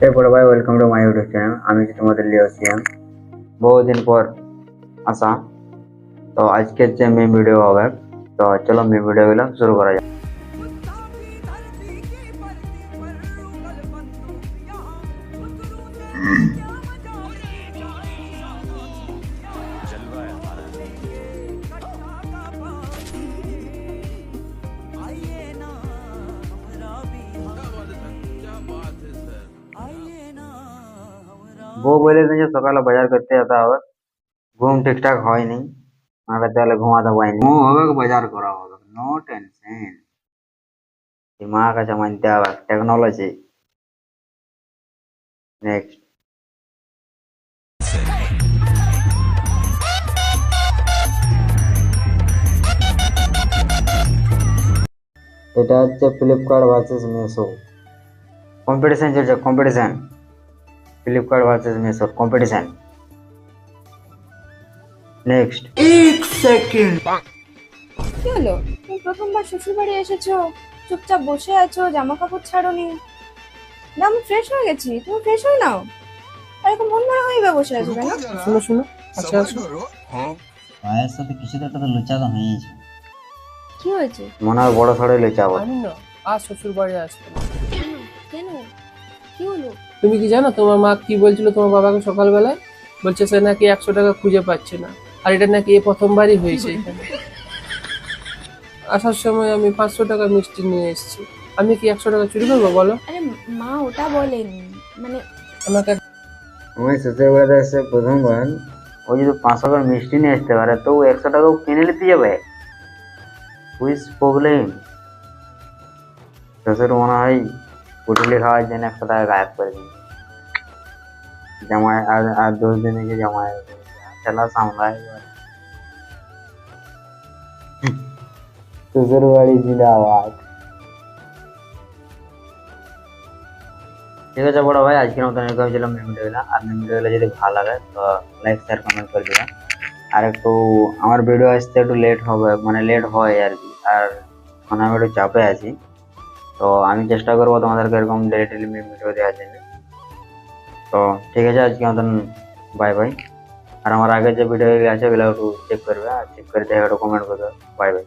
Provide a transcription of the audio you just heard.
এই বড় ভাই welcome to my YouTube channel আমি হচ্ছি তোমাদের লিও সিএম বহুদিন পর আসা তো আজকের যে মেন ভিডিও হবে তো চলো মেন ভিডিওগুলো শুরু করা যাক বউ বলে যে সকালে বাজার করতে যেতে হবে ঘুম ঠিকঠাক হয়নি আমার তাহলে ঘুমাতে পারিনি। ঘুম হবে বাজার করা হবে নো টেনশন দিমাগ আছে মানতে হবে টেকনোলজি নেক্সট এটা হচ্ছে ফ্লিপকার্ট ভার্সেস কম্পিটিশন চলছে competition Flipkart versus Meesho competition next কি হলো? তুমি প্রথমবার শ্বশুর বাড়ি এসেছ চুপচাপ বসে আছো জামা কাপড় ছাড়োনি। না আমি ফ্রেশ হয়ে গেছি। তুমি ফ্রেশ হয়ে নাও। আর এরকম মন মরা হয়ে বসে আছো কেন? শুনো শুনো। আচ্ছা আসো মায়ের সাথে কিছু তো একটা তো লুচা তো হয়েছে? কি হয়েছে? মনে হয় বড় সড়ে লুচা বল আজ শ্বশুর বাড়ি আসবে। না। কেন? কি হলো? তুমি কি জানো তোমার মা কি বলছিল তোমার বাবাকে সকালবেলায়? বলছে সে নাকি একশো টাকা খুঁজে পাচ্ছে না। আর এটা নাকি এ প্রথমবারই হয়েছে এখানে। আসার সময় আমি পাঁচশো টাকা মিষ্টি নিয়ে এসেছি। আমি কি একশো টাকা চুরি করব বলো? আরে মা ওটা বলেনি। মানে আমাকে আমি শ্বশুর বাড়িতে এসে প্রথমবার ও যদি পাঁচশো টাকার মিষ্টি নিয়ে আসতে পারে তো ও একশো টাকাও কিনে নিতে যাবে? হুইস প্রবলেম শ্বশুর মনে হয় পুটুলি খাওয়ার জন্য একশো টাকা গায়েব করে দিন জামাই আর আর দশ দিনে যে জামাই খেলা সামলায় এবার। শ্বশুর বাড়ি জিন্দাবাদ। ঠিক আছে বড় ভাই, আজকের মতন এরকম ছিল মেম ভিডিওগুলো আর মেম ভিডিওগুলো যদি ভালো লাগে, তো লাইক শেয়ার কমেন্ট করে দিবেন। আর একটু আমার ভিডিও আসতে একটু লেট হবে মানে লেট হয় আর কি। আর এখন আমি একটু চাপে আছি। তো আমি চেষ্টা করব তোমাদেরকে এরকম ডেলি ডেলি মেম ভিডিও দেওয়ার জন্য তো ঠিক আছে আজকের মতন বাই বাই আর আমার আগের যে ভিডিওগুলো আছে ওগুলো একটু চেক করবে আর চেক করে দেখে একটু কমেন্ট করবে বাই বাই